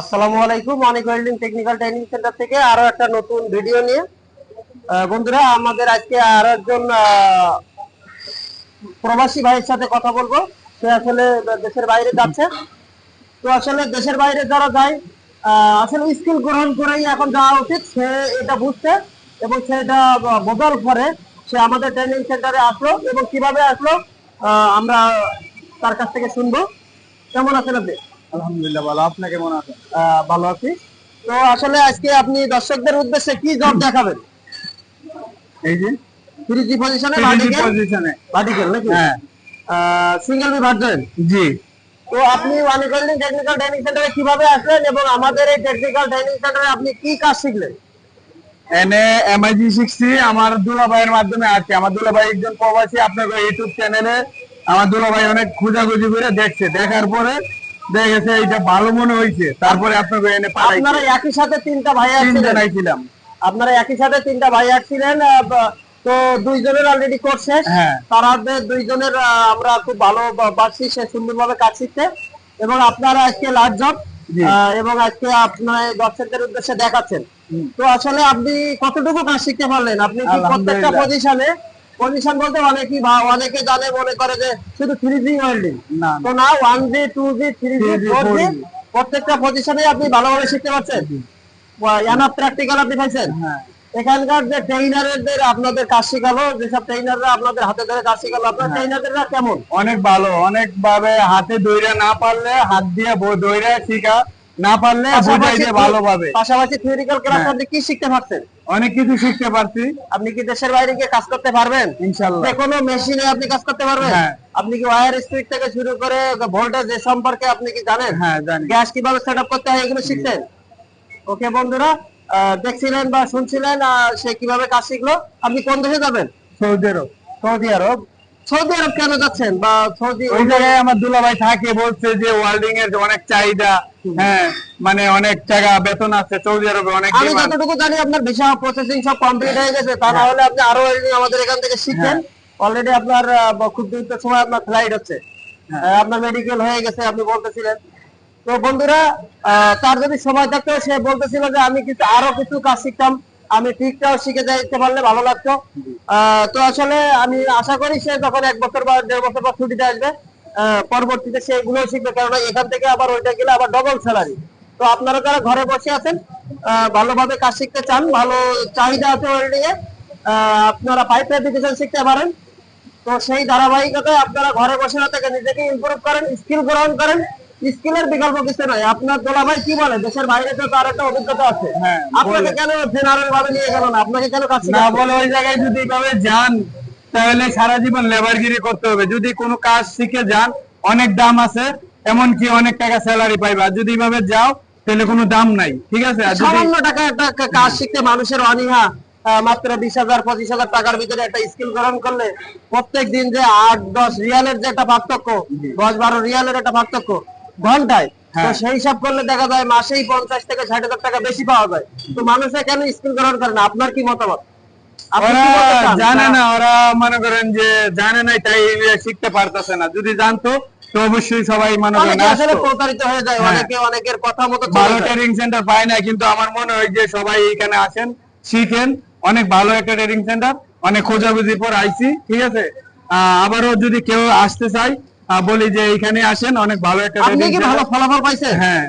আসসালামু আলাইকুম, অনেক ওয়েল্ডিং টেকনিক্যাল ট্রেনিং সেন্টার থেকে আরও একটা নতুন ভিডিও নিয়ে। বন্ধুরা, আমাদের আজকে আরও একজন প্রবাসী ভাইয়ের সাথে কথা বলব। সে আসলে দেশের বাইরে যাচ্ছে। তো আসলে দেশের বাইরে যারা যায় আসলে স্কিল গ্রহণ করেই এখন যাওয়া উচিত। সে এটা বুঝছে এবং সে এটা বোঝার পরে সে আমাদের ট্রেনিং সেন্টারে আসলো এবং কীভাবে আসলো আমরা তার কাছ থেকে শুনব। কেমন আছেন আপনি? আলহামদুলিল্লাহ ভালো। আপনি কেমন আছেন? ভালো আছি। তো আসলে আজকে আপনি দর্শকদের উদ্দেশ্যে কি জব দেখাবেন? এই যে? থ্রি পজিশনে পজিশনে ভার্টিক্যাল নাকি? হ্যাঁ। Single B G. তো আপনি ওয়ানিকল্ডিং টেকনিক্যাল ট্রেনিং সেন্টারে কীভাবে আসলেন এবং আমাদের এই টেকনিক্যাল ট্রেনিং সেন্টারে আপনি কি কাজ শিখলেন? এনে এমআইজি শিখছি। আমার দুলাভাইয়ের মাধ্যমে আছে আমার দুলাভাই একজন প্রবাসী। আপনার ইউটিউব চ্যানেলে আমার দুলাভাই অনেক খোঁজাখুঁজি করে দেখছে। দেখার পরে দেখেছে এটা ভালো মনে হয়েছে তারপরে আপনাকে এনে আপনারা একই সাথে তিনটা ভাই তিন আসছিলেন ছিলাম। আপনারা একই সাথে তিনটা ভাই আসছিলেন তো দুইজনের অলরেডি কোর্স শেষ। হ্যাঁ। তারাদের দুইজনের আমরা খুব ভালো বা- পারছি সে সুন্দরভাবে কাজ শিখতে এবং আপনারা আজকে লাস্ট জব এবং আজকে আপনার দর্শকদের উদ্দেশ্যে দেখাচ্ছেন। তো আসলে আপনি কতটুকু কাজ শিখতে পারলেন? আপনি কি প্রত্যেকটা। পজিশনে পজিশন বলতে অনেকেই ভা- অনেকে জানে মনে করে যে শুধু থ্রি জি ওয়েল্ডিং না তো না one G two G three G 3G, four G 4G প্রত্যেকটা পজিশনে আপনি ভালোভাবে শিখতে পারছেন। এনাফ প্র্যাকটিক্যাল আপনি পাইছেন হ্যাঁ। এখানকার যে ট্রেইনারদের আপনাদের কাজ শেখালো যেসব ট্রেইনাররা আপনাদের হাতে ধরে কাজ শেখালো আপনার ট্রেইনাররা কেমন? অনেক ভালো অনেক ভাবে হাতে দইরা না পারলে হাত দিয়ে ব- দইরা শিখা। না পারলে বোঝাই দিয়ে ভালোভাবে। পাশাপাশি থিওরিক্যাল ক্লাস। আপনি কি শিখতে পারছেন? অনেক কিছু শিখতে পারছি। আপনি কি দেশের বাইরে গিয়ে কাজ করতে পারবেন? ইনশাল্লাহ। যে কোনো মেশিনে আপনি কাজ করতে পারবেন? হ্যাঁ। আপনি কি ওয়্যার স্পিড থেকে শুরু করে ভোল্টেজ এ সম্পর্কে আপনি কি জানেন? হ্যাঁ জানি। গ্যাস কীভাবে সেট আপ করতে হয় এগুলো শিখছেন? ওকে বন্ধুরা দেখছিলেন বা শুনছিলেন সে কীভাবে কাজ শিখলো? আপনি কোন দেশে যাবেন? সৌদি আরব। সৌদি আরব। সৌদি আরব কেন যাচ্ছেন? বা সৌদি ওই জায়গায় আমার দুলাভাই থাকে বলছে যে ওয়ার্ল্ডিং এর অনেক চাহিদা হ্যাঁ মানে অনেক টাকা বেতন আছে সৌদি আরবে অনেক আমি। যতটুকু জানি আপনার ভিসা প্রসেসিং সব কমপ্লিট হয়ে গেছে তা না হলে আপনি আরও আমাদের এখান থেকে শিখেন। অলরেডি আপনার আহ, খুব দ্রুত সময় আপনার ফ্লাইট হচ্ছে। আহ, আপনার মেডিকেল হয়ে গেছে আপনি বলতেছিলেন। তো বন্ধুরা তার যদি সময় থাকতো সে বলতেছিল যে আমি কিছু আরও কিছু কাজ শিখতাম। আমি ঠিকটাও শিখে যাইতে পারলে ভালো লাগতো। তো আসলে আমি আশা করি সে যখন এক বছর বা দেড় বছর পর ছুটিতে আসবে পরবর্তীতে সে এগুলোও শিখবে, কেননা এখান থেকে আবার ওইটা গেলে আবার ডবল স্যালারি তো আপনারা যারা ঘরে বসে আছেন ভালোভাবে কাজ শিখতে চান, ভালো চাহিদা আছে ওয়েল্ডিং এ আপনারা পাইপ ফেব্রিকেশন শিখতে পারেন। তো সেই ধারাবাহিকতায় আপনারা ঘরে বসে না থেকে নিজেকে ইম্প্রুভ করেন স্কিল গ্রহণ করেন। স্কিলের বিকল্প কিছু নয় আপনার দোলাভাই কি বলে? দেশের বাইরে তো তার একটা অভিজ্ঞতা আছে। হ্যাঁ, আপনাকে কেন জেনারেল ভাবে নিয়ে গেল না? আপনাকে কেন কাজ না বলে ওই জায়গায় যদি এভাবে যান তাহলে সারা জীবন লেবারগিরি করতে হবে। যদি কোনো কাজ শিখে যান অনেক দাম আছে এমনকি অনেক টাকা স্যালারি পাইবা। যদি এভাবে যাও তাহলে কোনো দাম নাই। ঠিক আছে? সামান্য টাকা একটা একটা কাজ শিখতে মানুষের অনীহা মাত্র বিশ হাজার পঁচিশ হাজার টাকার ভিতরে একটা স্কিল গ্রহণ করলে প্রত্যেক দিন যে আট দশ রিয়ালের যে একটা পার্থক্য দশ বারো রিয়ালের একটা পার্থক্য ঘন্টায়। তো হ্যাঁ। সেই হিসাব করলে দেখা যায় মাসেই পঞ্চাশ থেকে ষাট হাজার টাকা বেশি পাওয়া যায়। তো মানুষে কেন স্কিল গ্রহণ করে না? আপনার কি মতামত? ওরা? জানে না ওরা মনে করেন যে জানে না তাই শিখতে পারতেছে না। যদি জানতো তো অবশ্যই সবাই মনে করেন আসলে প্রতারিত হয়ে যায়। অনেকে অনেকের কথা মতো ভালো ট্রেনিং সেন্টার পায় না কিন্তু আমার মনে হয় যে সবাই এখানে আসেন শিখেন। অনেক ভালো একটা ট্রেনিং সেন্টার অনেক খোঁজাখুঁজি পর আইছি ঠিক আছে? আবারও যদি কেউ আসতে চাই আহ, বলি যে এখানে আসেন অনেক ভালো একটা আপনি কি ভালো ফলাফল পাইছেন? হ্যাঁ।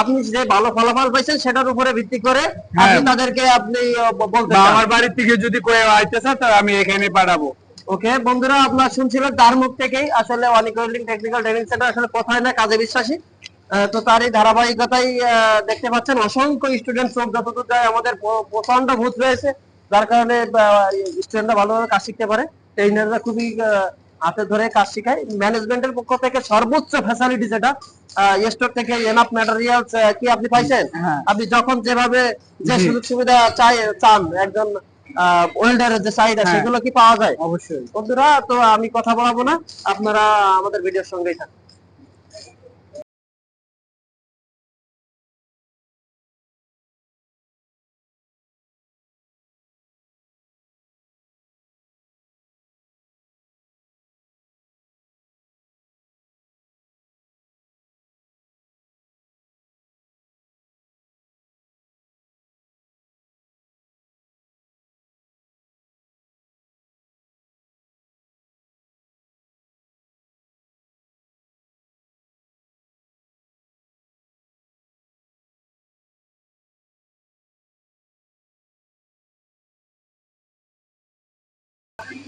আপনি যে ভালো ফলাফল পাইছেন সেটার উপরে ভিত্তি করে হ্যাঁ। আপনি তাদেরকে আপনি বলতে আমার বাড়ির থেকে যদি কেউ আইতে চায় তো আমি এখানে পাঠাবো। ওকে বন্ধুরা আপনারা শুনছিলেন তার মুখ থেকেই। আসলে অনেক ওয়েল্ডিং টেকনিক্যাল ট্রেনিং সেন্টার আসলে কোথায় না কাজে বিশ্বাসী। তো এই ধারাবাহিকতাই দেখতে পাচ্ছেন অসংখ্য স্টুডেন্ট সব যতদূর যায় আমাদের প্রচণ্ড ভূত রয়েছে। যার কারণে স্টুডেন্টরা ভালোভাবে কাজ শিখতে পারে। ট্রেনাররা খুবই হাতে ধরে কাজ শেখায়। ম্যানেজমেন্টের পক্ষ থেকে সর্বোচ্চ ফ্যাসিলিটি যেটা স্টোর থেকে এনাফ ম্যাটেরিয়ালস কি আপনি পাইছেন? হ্যাঁ। আপনি যখন যেভাবে যে সুযোগ সুবিধা চাই চান একজন ওয়েল্ডারের যে চাহিদা হ্যাঁ। সেগুলো কি পাওয়া যায়? অবশ্যই। বন্ধুরা তো আমি কথা বলাবো না। আপনারা আমাদের ভিডিওর সঙ্গেই থাকুন।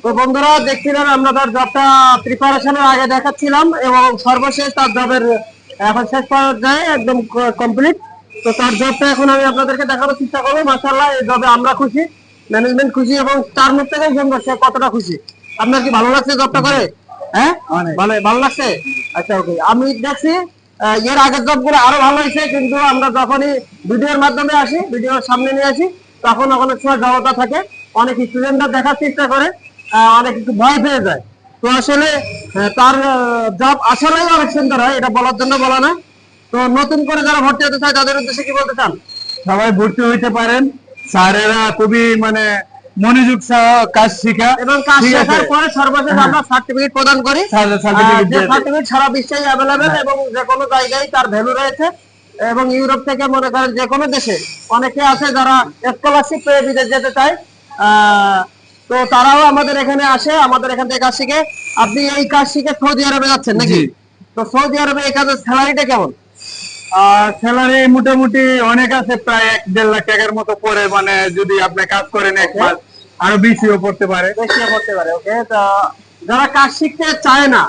তো বন্ধুরা দেখছিলেন আমরা তার জবটা প্রিপারেশনের আগে দেখাচ্ছিলাম এবং সর্বশেষ তার জবের এখন শেষ পর্যায়ে একদম কমপ্লিট তো তার জবটা এখন আমি আপনাদেরকে দেখানোর চেষ্টা করব। মাসাল্লাহ এই জবে আমরা খুশি। ম্যানেজমেন্ট খুশি এবং তার মুখ থেকেই শুনব সে কতটা খুশি। আপনার কি ভালো লাগছে জবটা করে? হ্যাঁ। ভালো ভালো লাগছে? আচ্ছা ওকে। আমি দেখছি এর আগের জবগুলো আরও ভালো হয়েছে কিন্তু আমরা যখনই ভিডিওর মাধ্যমে আসি ভিডিওর সামনে নিয়ে আসি তখন অনেক সময় জড়তা থাকে। অনেক স্টুডেন্টরা দেখার চেষ্টা করে। অনেক একটু ভয় পেয়ে যায়। তো আসলে তার জব আসলেই অনেক সুন্দর হয় এটা বলার জন্য বলা না। তো নতুন করে যারা ভর্তি হতে চায় তাদের উদ্দেশ্যে কি বলতে চান? সবাই ভর্তি হইতে পারেন। স্যারেরা খুবই মানে মনোযোগ সহ কাজ শিখা। এবং কাজ শেখার পরে সর্বশেষ আমরা সার্টিফিকেট প্রদান করি। সার্টিফিকেট সারা বিশ্বে অ্যাভেলেবেল এবং যে কোনো জায়গায় তার ভ্যালু রয়েছে। এবং ইউরোপ থেকে মনে করেন যে কোনো দেশে অনেকে আছে যারা স্কলারশিপ পেয়ে বিদেশ যেতে চায়। আহ, তো তারাও আমাদের এখানে আসে আমাদের এখান থেকে কাজ শিখে। আপনি এই কাজ শিখে সৌদি আরবে যাচ্ছেন নাকি? তো সৌদি আরবে এই কাজের স্যালারিটা কেমন? আর স্যালারি মোটামুটি অনেক আছে প্রায় এক দেড় লাখ টাকার মতো পরে মানে যদি আপনি কাজ করেন এক মাস আরও বেশিও পড়তে পারে। বেশিও করতে পারে ওকে তো যারা কাজ শিখতে চায় না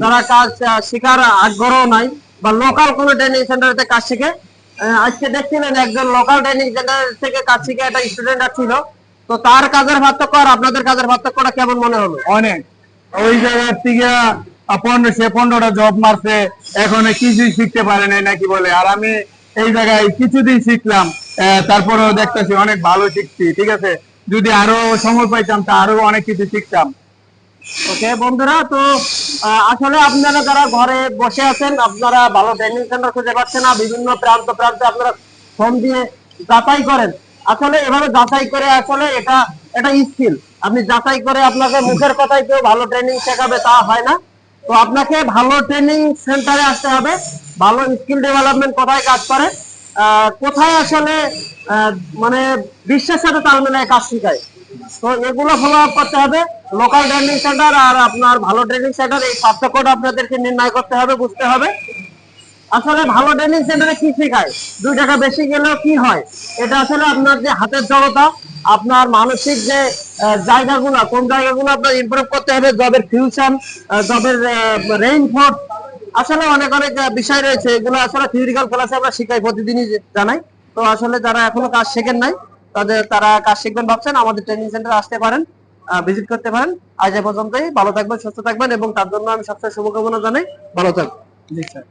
যারা কাজ শেখার আগ্রহ নাই বা লোকাল কোনো ট্রেনিং সেন্টারে কাজ শিখে। আজকে দেখছিলেন একজন লোকাল ট্রেনিং সেন্টার থেকে কাজ শিখে একটা স্টুডেন্ট ছিল। তো তার কাজের পার্থক্য আর আপনাদের কাজের পার্থক্যটা কেমন মনে হলো অনেক। ওই জায়গার থেকে পনেরো সে পনেরোটা জব মারছে এখন কিছুই শিখতে পারে নাই নাকি বলে। আর আমি এই জায়গায় কিছুদিন শিখলাম তারপরেও দেখতেছি অনেক ভালো শিখছি ঠিক আছে? যদি আরও সময় পাইতাম তা আরও অনেক কিছু শিখতাম। ওকে বন্ধুরা তো আসলে আপনারা যারা ঘরে বসে আছেন আপনারা ভালো ট্রেনিং সেন্টার খুঁজে পাচ্ছেন না বিভিন্ন প্রান্ত প্রান্তে আপনারা ফোন দিয়ে যাচাই করেন। আসলে এভাবে যাচাই করে আসলে এটা এটা স্কিল আপনি যাচাই করে আপনাকে মুখের কথায় কেউ ভালো ট্রেনিং শেখাবে তা হয় না। তো আপনাকে ভালো ট্রেনিং সেন্টারে আসতে হবে। ভালো স্কিল ডেভেলপমেন্ট কোথায় কাজ করে? কোথায় আসলে মানে বিশ্বের সাথে তাল মিলায় কাজ শেখায়? তো এগুলো ফলো আপ করতে হবে। লোকাল ট্রেনিং সেন্টার আর আপনার ভালো ট্রেনিং সেন্টার এই পার্থক্যটা আপনাদেরকে নির্ণয় করতে হবে, বুঝতে হবে। আসলে ভালো ট্রেনিং সেন্টারে কি শেখায়? দুই টাকা বেশি গেলেও কি হয়? এটা আসলে আপনার যে হাতের জড়তা, আপনার মানসিক যে জায়গাগুলো, কোন জায়গাগুলো আপনার ইমপ্রুভ করতে হবে জবের ফিউশন জবের রেইন ফোর্স আসলে অনেক অনেক বিষয় রয়েছে। এগুলো আসলে থিওরিক্যাল ক্লাসে আমরা শিখাই, প্রতিদিনই জানাই। তো আসলে যারা এখনও কাজ শেখেন নাই, তাদের, তারা কাজ শিখবেন ভাবছেন, আমাদের ট্রেনিং সেন্টারে আসতে পারেন ভিজিট করতে পারেন। আজ পর্যন্তই, ভালো থাকবেন, সুস্থ থাকবেন, এবং তার জন্য আমি সবসময় শুভকামনা জানাই। ভালো থাকবেন। জি, স্যার।